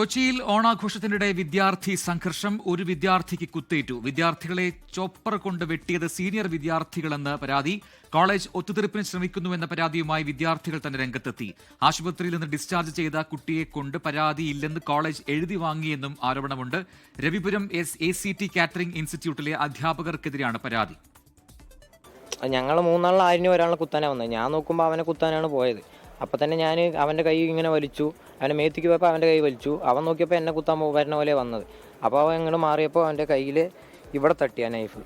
കൊച്ചിയിൽ ഓണാഘോഷത്തിനിടെ വിദ്യാർത്ഥി സംഘർഷം ഒരു വിദ്യാർത്ഥിക്ക് കുത്തേറ്റു. വിദ്യാർത്ഥികളെ ചോപ്പർ കൊണ്ട് വെട്ടിയത് സീനിയർ വിദ്യാർത്ഥികളെന്ന് പരാതി. കോളേജ് ഒത്തുതീർപ്പിന് ശ്രമിക്കുന്നുവെന്ന പരാതിയുമായി വിദ്യാർത്ഥികൾ തന്നെ രംഗത്തെത്തി. ആശുപത്രിയിൽ നിന്ന് ഡിസ്ചാർജ് ചെയ്ത കുട്ടിയെ കൊണ്ട് പരാതിയില്ലെന്ന് കോളേജ് എഴുതി വാങ്ങിയെന്നും ആരോപണമുണ്ട്. Ravipuram S A C T catering ഇൻസ്റ്റിറ്റ്യൂട്ടിലെ അധ്യാപകർക്കെതിരെയാണ് പരാതി. ഞങ്ങൾ മൂന്നാളിൽ ആരിനും ഒരാളെ കുത്താനാണ് വന്നത് ഞാൻ നോക്കുമ്പോൾ അവനെ കുത്താനാണ് പോയത്. അപ്പോൾ തന്നെ ഞാൻ അവന്റെ കൈ ഇങ്ങനെ വലിച്ചു. അവന്റെ മേത്തിക്ക് പോയപ്പോൾ അവന്റെ കൈ വലിച്ചു. അവൻ നോക്കിയപ്പോൾ എന്നെ കുത്താൻ വരുന്ന പോലെ വന്നത്. അപ്പോൾ അവൻ ഇങ്ങോട്ട് മാറിയപ്പോൾ അവന്റെ കയ്യിൽ ഇവിടെ തട്ടി ആ നൈഫ്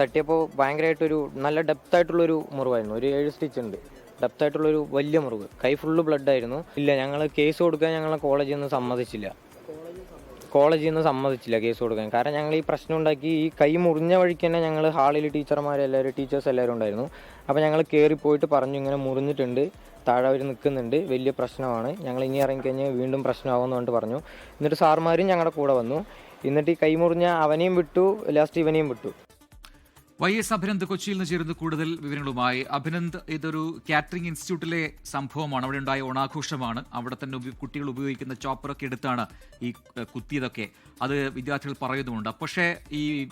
തട്ടിയപ്പോൾ ഭയങ്കരമായിട്ടൊരു നല്ല ഡെപ്ത് ആയിട്ടുള്ളൊരു മുറിവായിരുന്നു. ഒരു ഏഴ് സ്റ്റിച്ച് ഉണ്ട്. ഡെപ്ത് ആയിട്ടുള്ളൊരു വലിയ മുറിവ്. കൈ ഫുള്ള് ബ്ലഡ് ആയിരുന്നു. ഇല്ല ഞങ്ങൾ കേസ് കൊടുക്കാൻ ഞങ്ങളെ കോളേജിൽ നിന്ന് സമ്മതിച്ചില്ല. കോളേജിൽ നിന്ന് സമ്മതിച്ചില്ല കേസ് കൊടുക്കാൻ. കാരണം ഞങ്ങൾ ഈ പ്രശ്നം ഉണ്ടാക്കി ഈ കൈ മുറിഞ്ഞ വഴിക്ക് തന്നെ ഞങ്ങൾ ഹാളിൽ ടീച്ചർമാരെല്ലാവരും ടീച്ചേഴ്സ് എല്ലാവരും ഉണ്ടായിരുന്നു. അപ്പോൾ ഞങ്ങൾ കയറി പോയിട്ട് പറഞ്ഞു ഇങ്ങനെ മുറിഞ്ഞിട്ടുണ്ട്. താഴെ അവർ നിൽക്കുന്നുണ്ട്. വലിയ പ്രശ്നമാണ്. ഞങ്ങൾ ഇനി ഇറങ്ങിക്കഴിഞ്ഞാൽ വീണ്ടും പ്രശ്നമാകുമെന്ന് പറഞ്ഞിട്ട് പറഞ്ഞു. എന്നിട്ട് സാർമാരും ഞങ്ങളുടെ കൂടെ വന്നു. എന്നിട്ട് ഈ കൈമുറിഞ്ഞ അവനെയും വിട്ടു. ലാസ്റ്റ് ഇവനെയും വിട്ടു. വൈ എസ് അഭിനന്ദ് കൊച്ചിയിൽ നിന്ന് ചേരുന്ന കൂടുതൽ വിവരങ്ങളുമായി. അഭിനന്ദ് ഇതൊരു കാറ്ററിംഗ് ഇൻസ്റ്റിറ്റ്യൂട്ടിലെ സംഭവമാണ്. അവിടെ ഉണ്ടായ ഓണാഘോഷമാണ്. അവിടെ തന്നെ കുട്ടികൾ ഉപയോഗിക്കുന്ന ചോപ്പറൊക്കെ എടുത്താണ് ഈ കുത്തിയതൊക്കെ. അത് വിദ്യാർത്ഥികൾ പറയുന്നുമുണ്ട്. പക്ഷേ ഈ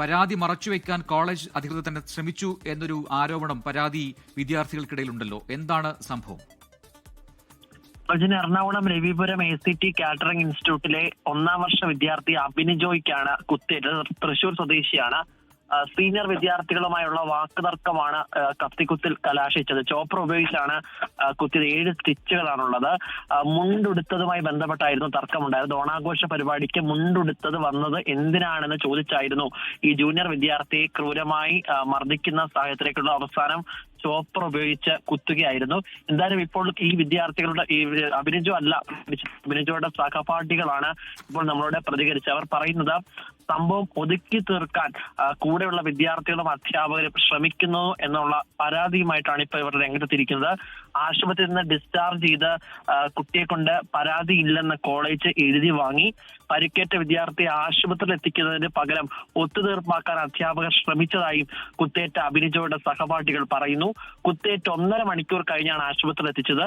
പരാതി മറച്ചുവെക്കാൻ കോളേജ് അധികൃതർ തന്നെ ശ്രമിച്ചു എന്നൊരു ആരോപണം പരാതി വിദ്യാർത്ഥികൾക്കിടയിലുണ്ടല്ലോ. എന്താണ് സംഭവം? Arjuna Ernakulam Ravipuram A C T catering ഇൻസ്റ്റിറ്റ്യൂട്ടിലെ ഒന്നാം വർഷ വിദ്യാർത്ഥി അഭിനിജോയ്ക്കാണ് കുത്തേറ്റത്. തൃശൂർ സ്വദേശിയാണ്. സീനിയർ വിദ്യാർത്ഥികളുമായുള്ള വാക്കുതർക്കമാണ് കത്തിക്കുത്തിൽ കലാശിച്ചത്. ചോപ്പർ ഉപയോഗിച്ചാണ് കുത്തിയത്. ഏഴ് സ്റ്റിച്ചുകളാണുള്ളത്. മുണ്ടുടുത്തതുമായി ബന്ധപ്പെട്ടായിരുന്നു തർക്കമുണ്ടായത്. ഓണാഘോഷ പരിപാടിക്ക് മുണ്ടുടുത്തത് വന്നത് എന്തിനാണെന്ന് ചോദിച്ചായിരുന്നു ഈ ജൂനിയർ വിദ്യാർത്ഥിയെ ക്രൂരമായി മർദ്ദിക്കുന്ന സാഹചര്യത്തിലേക്കുള്ള അവസാനം ചോപ്പർ ഉപയോഗിച്ച് കുത്തുകയായിരുന്നു. എന്തായാലും ഇപ്പോൾ ഈ വിദ്യാർത്ഥികളുടെ ഈ അഭിനജു അല്ല അഭിനജുയുടെ സഹപാഠികളാണ് ഇപ്പോൾ നമ്മളോട് പ്രതികരിച്ചത്. അവർ പറയുന്നത് സംഭവം ഒതുക്കി തീർക്കാൻ കൂടെയുള്ള വിദ്യാർത്ഥികളും അധ്യാപകരും ശ്രമിക്കുന്നു എന്നുള്ള പരാതിയുമായിട്ടാണ് ഇപ്പോൾ ഇവർ രംഗത്തെത്തിയിരിക്കുന്നത്. ആശുപത്രിയിൽ നിന്ന് ഡിസ്ചാർജ് ചെയ്ത കുട്ടിയെ കൊണ്ട് പരാതി ഇല്ലെന്ന് കോളേജ് എഴുതി വാങ്ങി. പരിക്കേറ്റ വിദ്യാർത്ഥിയെ ആശുപത്രിയിൽ എത്തിക്കുന്നതിന് പകരം ഒത്തുതീർപ്പാക്കാൻ അധ്യാപകർ ശ്രമിച്ചതായും കുത്തേറ്റ അഭിനയിച്ചവരുടെ സഹപാഠികൾ പറയുന്നു. കുത്തേറ്റ് ഒന്നര മണിക്കൂർ കഴിഞ്ഞാണ് ആശുപത്രിയിൽ എത്തിച്ചത്.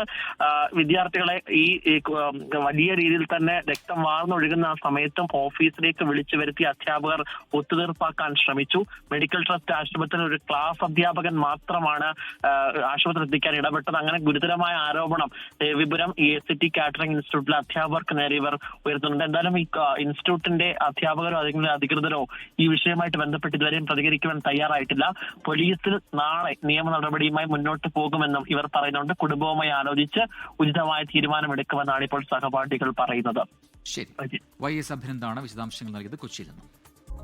വിദ്യാർത്ഥികളെ ഈ വലിയ രീതിയിൽ തന്നെ രക്തം വാർന്നൊഴുകുന്ന ആ സമയത്തും ഓഫീസിലേക്ക് വിളിച്ചു വരുത്തി അധ്യാപകർ ഒത്തുതീർപ്പാക്കാൻ ശ്രമിച്ചു. മെഡിക്കൽ ട്രസ്റ്റ് ആശുപത്രിയിൽ ഒരു ക്ലാസ് അധ്യാപകൻ മാത്രമാണ് ആശുപത്രി എത്തിക്കാൻ ഇടപെട്ടത്. അങ്ങനെ ഗുരുതരമായ ആരോപണം. വിപുരം ഇ എസ് ടി കാറ്ററിംഗ് ഇൻസ്റ്റിറ്റ്യൂട്ടിലെ അധ്യാപകർക്ക് നേരെ ഇവർ ഉയർത്തുന്നുണ്ട്. എന്തായാലും ഈ ഇൻസ്റ്റിറ്റ്യൂട്ടിന്റെ അധ്യാപകരോ അല്ലെങ്കിൽ അധികൃതരോ ഈ വിഷയമായിട്ട് ബന്ധപ്പെട്ട് ഇതുവരെയും പ്രതികരിക്കുവാൻ തയ്യാറായിട്ടില്ല. പോലീസിൽ നാളെ നിയമ നടപടിയുമായി മുന്നോട്ട് പോകുമെന്നും ഇവർ പറയുന്നുണ്ട്. കുടുംബവുമായി ആലോചിച്ച് ഉചിതമായ തീരുമാനമെടുക്കുമെന്നാണ് ഇപ്പോൾ സഹപാഠികൾ പറയുന്നത്. ശരി. വൈ എസ് അഭിനന്ദാണ് വിശദാംശങ്ങൾ നൽകിയത് കൊച്ചിയിൽ നിന്നും.